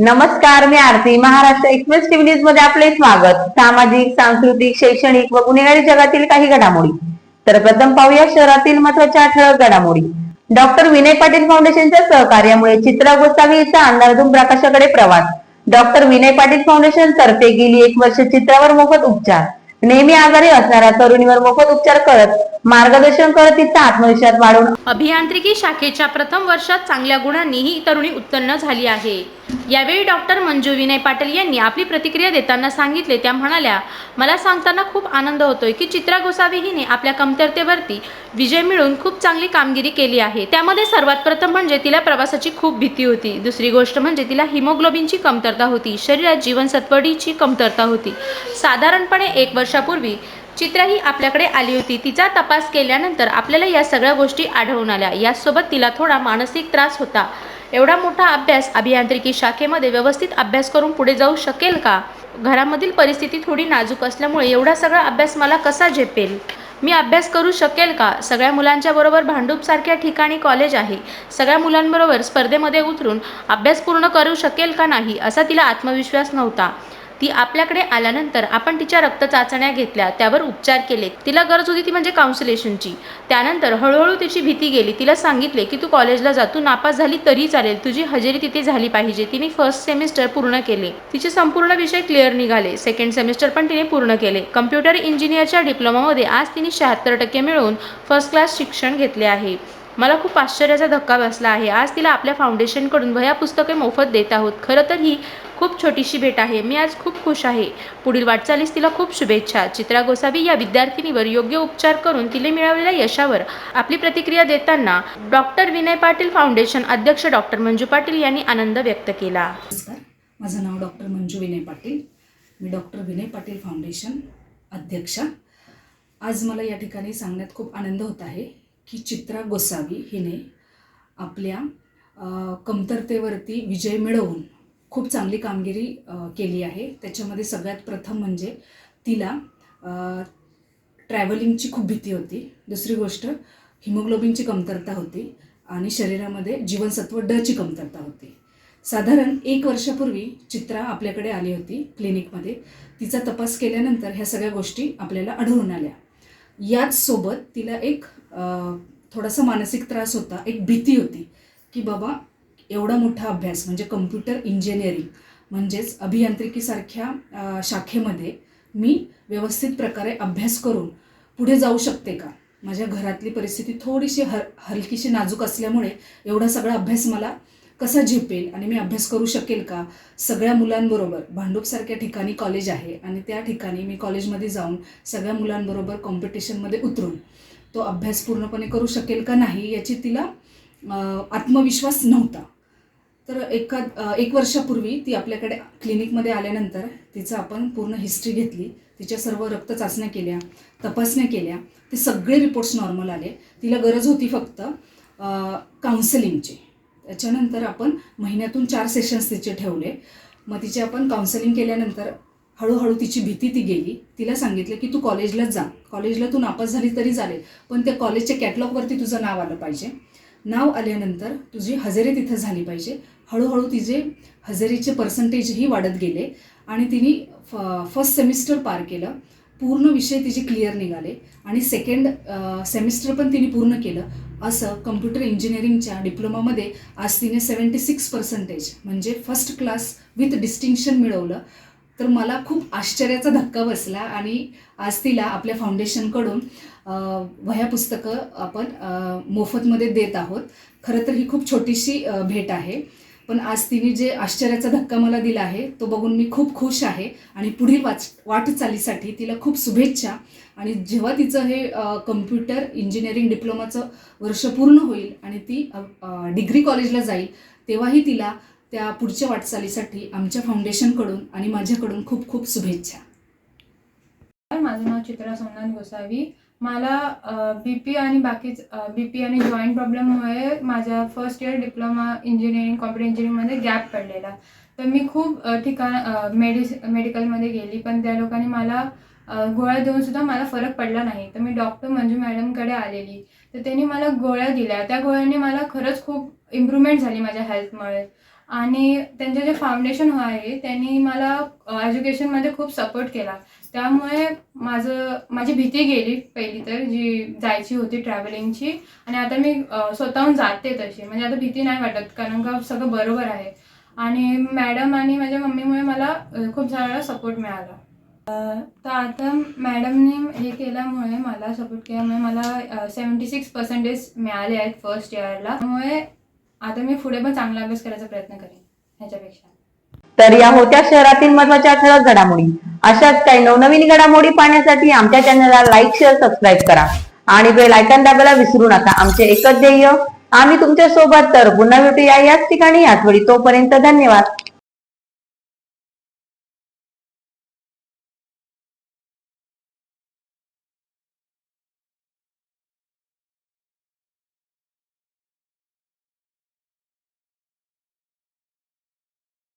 नमस्कार मी Aarti. Maharashtra express TV न्यूजमध्ये आपले स्वागत. सामाजिक सांस्कृतिक शैक्षणिक व गुन्हेगारी जगातील काही घडामोडी. तर प्रथम पाहूया शहरातील महत्त्वाच्या ठळक घडामोडी. डॉक्टर विनय पाटील फाउंडेशनच्या सहकार्यामुळे चित्रा गोसावी हिचा अंधारातून प्रकाशाकडे प्रवास. डॉक्टर विनय पाटील फाउंडेशन तर्फे गेली एक वर्ष चित्रावर मोफत उपचार. नेहमी आजारी असणाऱ्या तरुणीवर मोफत उपचार करत मार्गदर्शन करत तिचा आत्मविश्वास वाढवून अभियांत्रिकी शाखेच्या प्रथम वर्षात चांगल्या गुणांनी ही तरुणी उत्पन्न झाली आहे. यावेळी डॉक्टर मंजू विनय पाटील यांनी आपली प्रतिक्रिया देताना सांगितले. त्या म्हणाल्या मला सांगताना खूप आनंद होतोय की चित्रा गोसावी हिने आपल्या कमतरतेवरती विजय मिळवून खूप चांगली कामगिरी केली आहे. त्यामध्ये सर्वात प्रथम म्हणजे तिला प्रवासाची खूप भीती होती. दुसरी गोष्ट म्हणजे तिला हिमोग्लोबिनची कमतरता होती. शरीरात जीवनसत्वडीची कमतरता होती. साधारणपणे एक वर्षापूर्वी चित्रा ही आपल्याकडे आली होती. तिचा तपास केल्यानंतर आपल्याला या सगळ्या गोष्टी आढळून आल्या. यासोबत तिला थोडा मानसिक त्रास होता. एवढा मोठा अभ्यास अभियांत्रिकी शाखेमध्ये व्यवस्थित अभ्यास करून पुढे जाऊ शकेल का? घरामधील परिस्थिती थोडी नाजूक असल्यामुळे एवढा सगळा अभ्यास मला कसा झेपेल? मी अभ्यास करू शकेल का? सगळ्या मुलांच्या बरोबर भांडूपसारख्या ठिकाणी कॉलेज आहे. सगळ्या मुलांबरोबर स्पर्धेमध्ये उतरून अभ्यास पूर्ण करू शकेल का नाही असा तिला आत्मविश्वास नव्हता. ती आपल्याकडे आल्यानंतर आपण तिच्या रक्त चाचण्या घेतल्या त्यावर उपचार केले. तिला गरज होती ती म्हणजे काउन्सिलेशनची त्यानंतर हळूहळू तिची भीती गेली. तिला सांगितले की तू कॉलेजला जा. तू नापास झाली तरी चालेल. तुझी हजेरी तिथे झाली पाहिजे. तिने फर्स्ट सेमिस्टर पूर्ण केले. तिचे संपूर्ण विषय क्लिअर निघाले. सेकंड सेमिस्टर पण तिने पूर्ण केले. कम्प्युटर इंजिनियरच्या डिप्लोमामध्ये आज तिने शहात्तर टक्के मिळवून फर्स्ट क्लास शिक्षण घेतले आहे. मला खूप आश्चर्याचा धक्का बसला आहे. आज तिला आपल्या फाउंडेशनकडून वह्या पुस्तके मोफत देत आहोत. खरं तर ही खूप छोटीशी भेट आहे. मी आज खूप खुश आहे. पुढील वाटचालीस तिला खूप शुभेच्छा. चित्रा गोसावी या विद्यार्थिनीवर योग्य उपचार करून तिने मिळवलेल्या यशावर आपली प्रतिक्रिया देताना डॉक्टर विनय पाटील फाउंडेशन अध्यक्ष डॉक्टर मंजू पाटील यांनी आनंद व्यक्त केला. नमस्कार. माझं नाव डॉक्टर मंजू विनय पाटील. मी डॉक्टर विनय पाटील फाउंडेशन अध्यक्षा. आज मला या ठिकाणी सांगण्यात खूप आनंद होत आहे. की चित्रा गोसावी हिने आपल्या कमतरतेवरती विजय मिळवून खूप चांगली कामगिरी केली आहे. त्याच्यामध्ये सगळ्यात प्रथम म्हणजे तिला ट्रॅव्हलिंगची खूप भीती होती. दुसरी गोष्ट हिमोग्लोबिनची कमतरता होती आणि शरीरामध्ये जीवनसत्व डची कमतरता होती. साधारण एक वर्षापूर्वी चित्रा आपल्याकडे आली होती क्लिनिकमध्ये तिचा तपास केल्यानंतर ह्या सगळ्या गोष्टी आपल्याला आढळून आल्या. याचसोबत तिला एक थोडासा मानसिक त्रास होता एक भीती होती की बाबा एवढा मोठा अभ्यास म्हणजे कम्प्युटर इंजिनिअरिंग म्हणजेच अभियांत्रिकीसारख्या शाखेमध्ये मी व्यवस्थित प्रकारे अभ्यास करून पुढे जाऊ शकते का? माझ्या घरातली परिस्थिती थोडीशी हर हलकीशी नाजूक असल्यामुळे एवढा सगळा अभ्यास मला कसा झेपेल आणि मी अभ्यास करू शकेल का? सगळ्या मुलांबरोबर भांडूपसारख्या ठिकाणी कॉलेज आहे आणि त्या ठिकाणी मी कॉलेजमध्ये जाऊन सगळ्या मुलांबरोबर कॉम्पिटिशनमध्ये उतरून तो अभ्यास पूर्णपणे करू शकेल का नाही याची तिला आत्मविश्वास नव्हता. तर एका एक वर्षापूर्वी ती आपल्याकडे क्लिनिकमध्ये आल्यानंतर तिचं आपण पूर्ण हिस्ट्री घेतली. तिच्या सर्व रक्त चाचण्या केल्या तपासण्या केल्या. ते सगळे रिपोर्ट्स नॉर्मल आले. तिला गरज होती फक्त काउन्सिलिंगची त्याच्यानंतर आपण महिन्यातून चार सेशन्स तिचे ठेवले. मग तिचे आपण काउन्सिलिंग केल्यानंतर हळूहळू तिची भीती ती गेली. तिला सांगितलं की तू कॉलेजलाच जा. कॉलेजला तू नापास झाली तरी चालेल पण त्या कॉलेजच्या कॅटलॉगवरती तुझं नाव आलं पाहिजे. नाव आल्यानंतर तुझी हजेरी तिथं झाली पाहिजे. हळूहळू तिचे हजेरीचे पर्सेंटेजही वाढत गेले आणि तिने फ फर्स्ट सेमिस्टर पार केलं. पूर्ण विषय तिचे क्लिअर निघाले. आणि सेकंड सेमिस्टर पण तिने पूर्ण केलं. असं कम्प्युटर इंजिनिअरिंगच्या डिप्लोमामध्ये आज तिने सेवन्टी सिक्स पर्सेंटेज म्हणजे फर्स्ट क्लास विथ डिस्टिंक्शन मिळवलं. तर मला खूप आश्चर्याचा धक्का बसला आणि आज तिला आपल्या फाउंडेशनकडून वह्या पुस्तकं आपण मोफतमध्ये देत आहोत. खरं तर ही खूप छोटीशी भेट आहे. पण आज तिने जे आश्चर्याचा धक्का मला दिला आहे तो बघून मी खूप खुश आहे आणि पुढील वाच वाटचालीसाठी तिला खूप शुभेच्छा. आणि जेव्हा तिचं हे कम्प्युटर इंजिनिअरिंग डिप्लोमाचं वर्ष पूर्ण होईल आणि ती डिग्री कॉलेजला जाईल तेव्हाही तिला त्या पुढच्या वाटचालीसाठी आमच्या फाउंडेशनकडून आणि माझ्याकडून खूप खूप शुभेच्छा. माझं नाव चित्रा सोमनाथ गोसावी. मला बी पी आणि बाकीच बी पी आणि जॉईंट प्रॉब्लेममुळे माझ्या first year diploma engineering computer इंजिनिअरिंगमध्ये गॅप पडलेला. तर मी खूप ठिकाण अ, मेडिस मेडिकलमध्ये गेली. पण त्या लोकांनी मला गोळ्या देऊन सुद्धा मला फरक पडला नाही. तर मी डॉक्टर मंजू मॅडमकडे आलेली. तर त्यांनी मला गोळ्या दिल्या. त्या गोळ्यांनी मला खरंच खूप इम्प्रूव्हमेंट झाली माझ्या हेल्थमुळे आणि त्यांचे जे फाउंडेशन आहे त्यांनी मला एज्युकेशनमध्ये खूप सपोर्ट केला. त्यामुळे माझं माझी भीती गेली पहिली तर जी जायची होती ट्रॅव्हलिंगची आणि आता मी स्वतःहून जाते तशी. म्हणजे आता भीती नाही वाटत कारण का सगळं बरोबर आहे. आणि मॅडम आणि माझ्या मम्मीमुळे मला खूप झाडाला सपोर्ट मिळाला. तर आता मॅडमने हे केल्यामुळे मला सपोर्ट केल्यामुळे मला सेवन्टी सिक्स पर्सेंटेज मिळाले आहेत फर्स्ट इयरला त्यामुळे आता मी पुढे पण चांगला अभ्यास करायचा प्रयत्न करेन ह्याच्यापेक्षा. तर या होत्या शहरातील महत्त्वाच्या ठळक घडामोडी. अशाच काही नवनवीन घडामोडी पाहण्यासाठी आमच्या चॅनलला लाईक शेअर सबस्क्राईब करा. आणि बेल आयकॉन दाबायला विसरू नका. आमचे एकच ध्येय आम्ही तुमच्यासोबत तर पुन्हा भेटूया याच ठिकाणी आठवडी तोपर्यंत धन्यवाद.